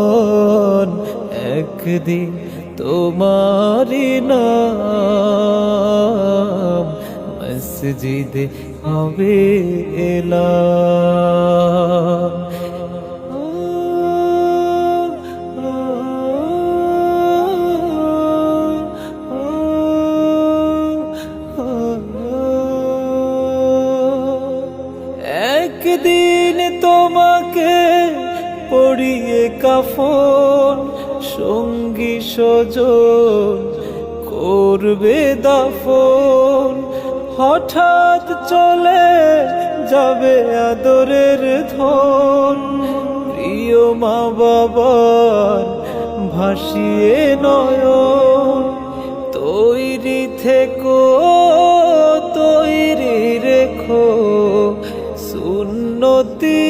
সমন একদিন তোমারি নাম। মসজিদে হবে এলা পড়িয়ে কাফন, সঙ্গী সজন করবে দাফন। হঠাৎ চলে যাবে আদরের ধন। প্রিয় মা বাবার ভাসিয়ে নয়ন। তৈরি থেকো, তৈরি রেখো। সুন্নতি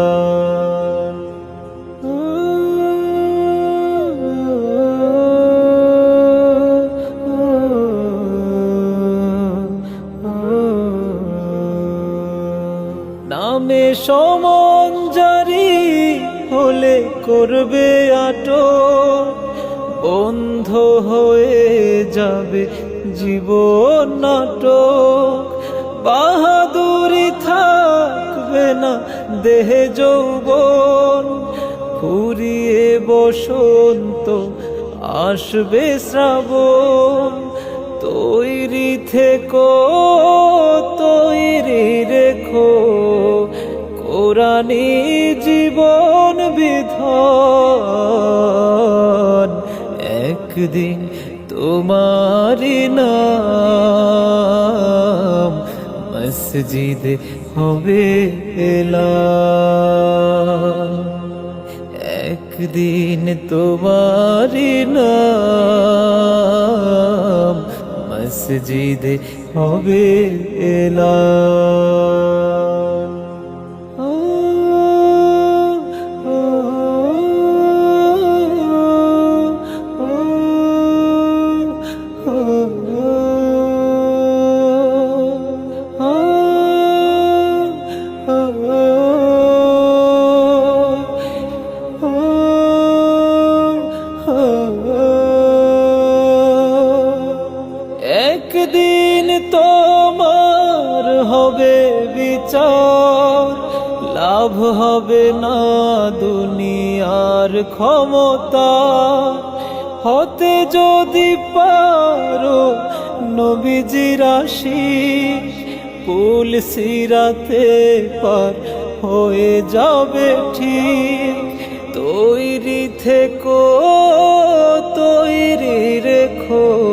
নামে সমন জারি হলে করবে আটো বন্ধ হয়ে যাবে জীবন নাটক। বাহাদুরি থাকবে না দেহে যৌবন। ফুরিয়ে বসন্ত আসবে শ্রাবণ। তৈরি থেকো তৈরি রেখো কোরআনি জীবন বিধন। একদিন তোমারি নাম মসজিদে হবে একদিন তোমারি নাম মসজিদে হবে এলাম। বিচার লাভ হবে না দুনিয়ার ক্ষমতা। হতে যদি পারো নবীজির আশিস পুল সিরাতে পার হয়ে যাবে ঠিক। তৈরি থেকো, তৈরি রেখো।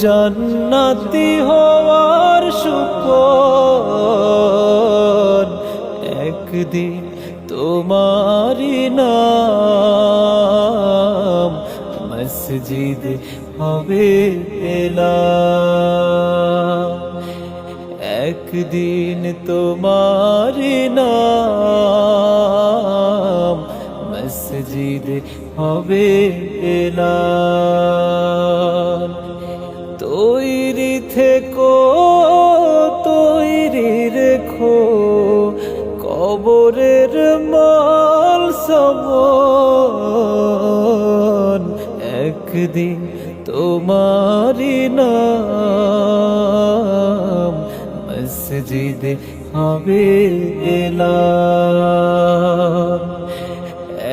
জান্নাতি হওয়ার সুপন একদিন তোমারি নাম মসজিদ হবে একদিন তোমারি নাম মসজিদ হবে এলাম একদিন তোমারি নাম মসজিদে হবে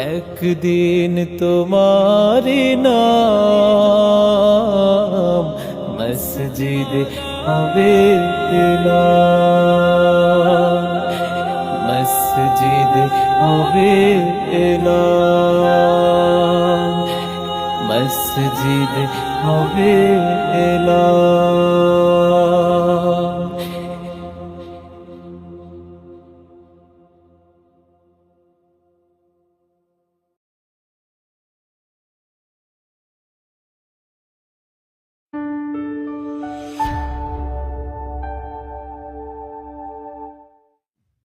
একদিন তোমারি নাম মসজিদ হবে মসজিদ হবে এলাম। মসজিদ হবে এলাম